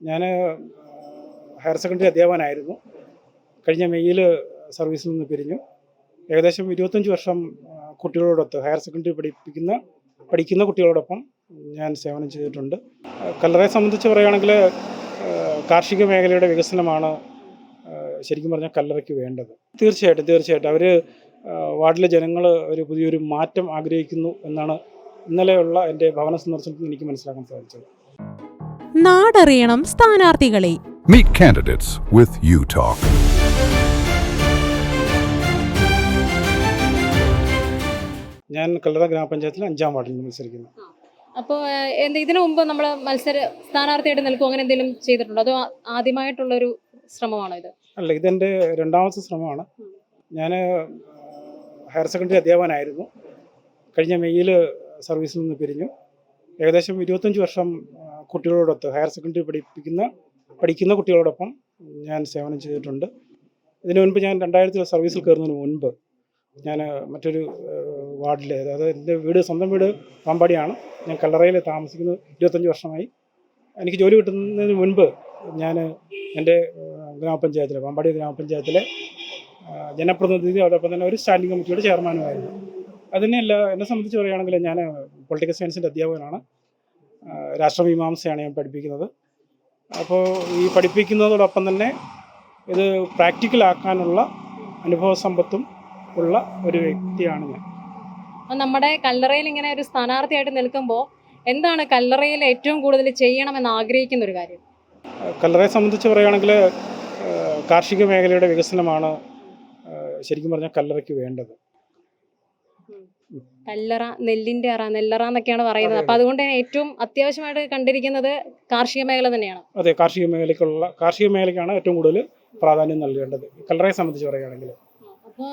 ഞാൻ higher secondary അധ്യാപകനായിരുന്നു. കഴിഞ്ഞ മെയ്യിൽ സർവീസിൽ നിന്ന് പിരിഞ്ഞു. ഏകദേശം ഇരുപത്തഞ്ച് വർഷം കുട്ടികളോടൊത്ത് ഹയർ സെക്കൻഡറി പഠിപ്പിക്കുന്ന പഠിക്കുന്ന കുട്ടികളോടൊപ്പം ഞാൻ സേവനം ചെയ്തിട്ടുണ്ട്. കല്ലറയെ സംബന്ധിച്ച് പറയുകയാണെങ്കിൽ കാർഷിക മേഖലയുടെ വികസനമാണ് ശരിക്കും പറഞ്ഞാൽ കല്ലറയ്ക്ക് വേണ്ടത്. തീർച്ചയായിട്ടും തീർച്ചയായിട്ടും. അവർ വാർഡിലെ ജനങ്ങൾ ഒരു പുതിയൊരു മാറ്റം ആഗ്രഹിക്കുന്നു എന്നാണ് ഇന്നലെയുള്ള എന്റെ ഭവന സന്ദർശനത്തിൽ എനിക്ക് മനസ്സിലാക്കാൻ സാധിച്ചത്. നാടറിയണം സ്ഥാനാർത്ഥികളെ. Meet candidates with. ഞാൻ കല്ലറ ഗ്രാമപഞ്ചായത്തിൽ അഞ്ചാം വാർഡിൽ നിന്ന് മത്സരിക്കുന്നു അപ്പോൾ എന്താ ഇതിനു മുമ്പ് നമ്മൾ മത്സര സ്ഥാനാർത്ഥിയായിട്ട് നിൽക്കും അങ്ങനെ എന്തെങ്കിലും ചെയ്തിട്ടുണ്ടോ? അതോ ആ- ആദ്യമായിട്ടുള്ളൊരു ശ്രമമാണോ ഇത്? അല്ല ഇതെന്റെ രണ്ടാമത്തെ ശ്രമമാണ്. ഞാൻ ഹയർ സെക്കൻഡറി അധ്യാപകനായിരുന്നു. കഴിഞ്ഞ മെയ്യിൽ സർവീസിൽ നിന്ന് പിരിഞ്ഞു. ഏകദേശം ഇരുപത്തഞ്ച് വർഷം ആ, കുട്ടികളോടൊത്ത് ഹയർ സെക്കൻഡറി പഠിപ്പിക്കുന്ന പഠിക്കുന്ന കുട്ടികളോടൊപ്പം ഞാൻ സേവനം ചെയ്തിട്ടുണ്ട്. ഇതിനു മുൻപ് ഞാൻ രണ്ടായിരത്തിൽ സർവീസിൽ കയറുന്നതിന് മുൻപ് ഞാൻ മറ്റൊരു വാർഡിലെ അതായത് എന്റെ വീട് സ്വന്തം വീട് പാമ്പാടിയാണ്. ഞാൻ കല്ലറയിൽ താമസിക്കുന്നത് ഇരുപത്തഞ്ച് വർഷമായി. എനിക്ക് ജോലി കിട്ടുന്നതിന് മുൻപ് ഞാൻ എന്റെ ഗ്രാമപഞ്ചായത്തിലെ പാമ്പാടി ഗ്രാമപഞ്ചായത്തിലെ ജനപ്രതിനിധി അതോടൊപ്പം തന്നെ ഒരു സ്റ്റാൻഡിംഗ് കമ്മിറ്റിയുടെ ചെയർമാനുമായിരുന്നു അതിനെയല്ല എന്നെ സംബന്ധിച്ച് പറയുകയാണെങ്കിൽ ഞാൻ പൊളിറ്റിക്കൽ സയൻസിന്റെ അധ്യാപകനാണ്. രാഷ്ട്രമീമാംസയാണ് ഞാൻ പഠിപ്പിക്കുന്നത്. അപ്പോൾ ഈ പഠിപ്പിക്കുന്നതോടൊപ്പം തന്നെ ഇത് പ്രാക്ടിക്കലാക്കാനുള്ള അനുഭവ സമ്പത്തും ഉള്ള ഒരു വ്യക്തിയാണ് ഞാൻ. നമ്മുടെ കല്ലറയിൽ ഇങ്ങനെ ഒരു സ്ഥാനാർത്ഥിയായിട്ട് നിൽക്കുമ്പോൾ എന്താണ് കല്ലറയിൽ ഏറ്റവും കൂടുതൽ ചെയ്യണമെന്ന് ആഗ്രഹിക്കുന്ന ഒരു കാര്യം? കല്ലറയെ സംബന്ധിച്ച് പറയുകയാണെങ്കിൽ കാർഷിക മേഖലയുടെ വികസനമാണ് ശരിക്കും പറഞ്ഞാൽ കല്ലറയ്ക്ക് വേണ്ടത്. കല്ലറ നെല്ലിന്റെ അറ നെല്ലറ എന്നൊക്കെയാണ് പറയുന്നത്. അപ്പൊ അതുകൊണ്ട് തന്നെ ഏറ്റവും അത്യാവശ്യമായിട്ട് കണ്ടിരിക്കുന്നത് കാർഷിക മേഖല തന്നെയാണ്. അതെ കാർഷിക മേഖലക്കുള്ള കാർഷിക മേഖലയ്ക്കാണ് ഏറ്റവും കൂടുതൽ പ്രാധാന്യം നൽകേണ്ടത്. കല്ലറയെ സംബന്ധിച്ച് പറയുകയാണെങ്കിൽ. അപ്പോൾ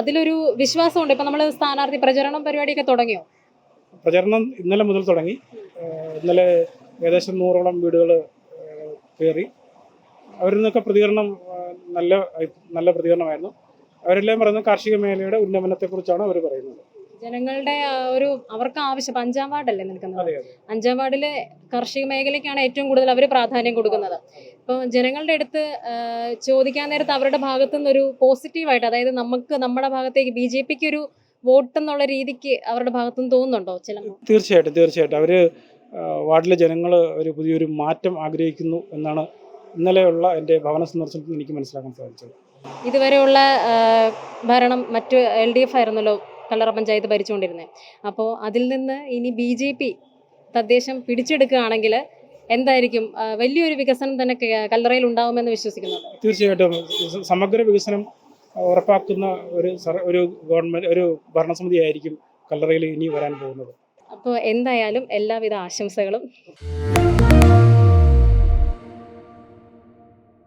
അതിലൊരു വിശ്വാസമുണ്ട്. ഇപ്പൊ നമ്മൾ സ്ഥാനാർത്ഥി പ്രചരണം പരിപാടിയൊക്കെ തുടങ്ങിയോ? പ്രചരണം ഇന്നലെ മുതൽ തുടങ്ങി. ഇന്നലെ ഏകദേശം നൂറോളം വീടുകൾ കയറി. അവരിൽ നിന്നൊക്കെ പ്രതികരണം നല്ല നല്ല പ്രതികരണമായിരുന്നു. അവരെല്ലാം പറയുന്നത് കാർഷിക മേഖലയുടെ ഉന്നമനത്തെക്കുറിച്ചാണ് അവർ പറയുന്നത്. ജനങ്ങളുടെ ആ, ഒരു അവർക്ക് ആവശ്യം ഇപ്പൊ അഞ്ചാം വാർഡല്ലേ നിൽക്കുന്നത്? അതെ അതെ. അഞ്ചാം വാർഡിലെ കാർഷിക മേഖലയ്ക്കാണ് ഏറ്റവും കൂടുതൽ അവർ പ്രാധാന്യം കൊടുക്കുന്നത്. ഇപ്പം ജനങ്ങളുടെ അടുത്ത് ആ, ചോദിക്കാൻ നേരത്ത് അവരുടെ ഭാഗത്തു നിന്നൊരു പോസിറ്റീവായിട്ട് അതായത് നമുക്ക് നമ്മുടെ ഭാഗത്തേക്ക് ബി ജെ പിക്ക് ഒരു വോട്ട് എന്നുള്ള രീതിക്ക് അവരുടെ ഭാഗത്തു നിന്ന് തോന്നുന്നുണ്ടോ ചില തീർച്ചയായിട്ടും തീർച്ചയായിട്ടും. അവർ വാർഡിലെ ജനങ്ങൾ ഒരു പുതിയൊരു മാറ്റം ആഗ്രഹിക്കുന്നു എന്നാണ് ഇന്നലെയുള്ള എന്റെ ഭവന സന്ദർശനത്തിൽ എനിക്ക് മനസ്സിലാക്കാൻ സാധിച്ചത്. ഇതുവരെയുള്ള ഭരണം മറ്റ് എൽ ഡി എഫ് ആയിരുന്നല്ലോ കല്ലറ പഞ്ചായത്ത് ഭരിച്ചുകൊണ്ടിരുന്നത് അപ്പോൾ അതിൽ നിന്ന് ഇനി ബി ജെ പി തദ്ദേശം പിടിച്ചെടുക്കുകയാണെങ്കിൽ എന്തായിരിക്കും? വലിയൊരു വികസനം തന്നെ കല്ലറയിൽ ഉണ്ടാവുമെന്ന് വിശ്വസിക്കുന്നു തീർച്ചയായിട്ടും. സമഗ്ര വികസനം ഉറപ്പാക്കുന്ന ഒരു ഒരു ഗവൺമെന്റ് ഒരു ഭരണസമിതി ആയിരിക്കും കല്ലറയിൽ ഇനി വരാൻ പോകുന്നത്. അപ്പോൾ എന്തായാലും എല്ലാവിധ ആശംസകളും.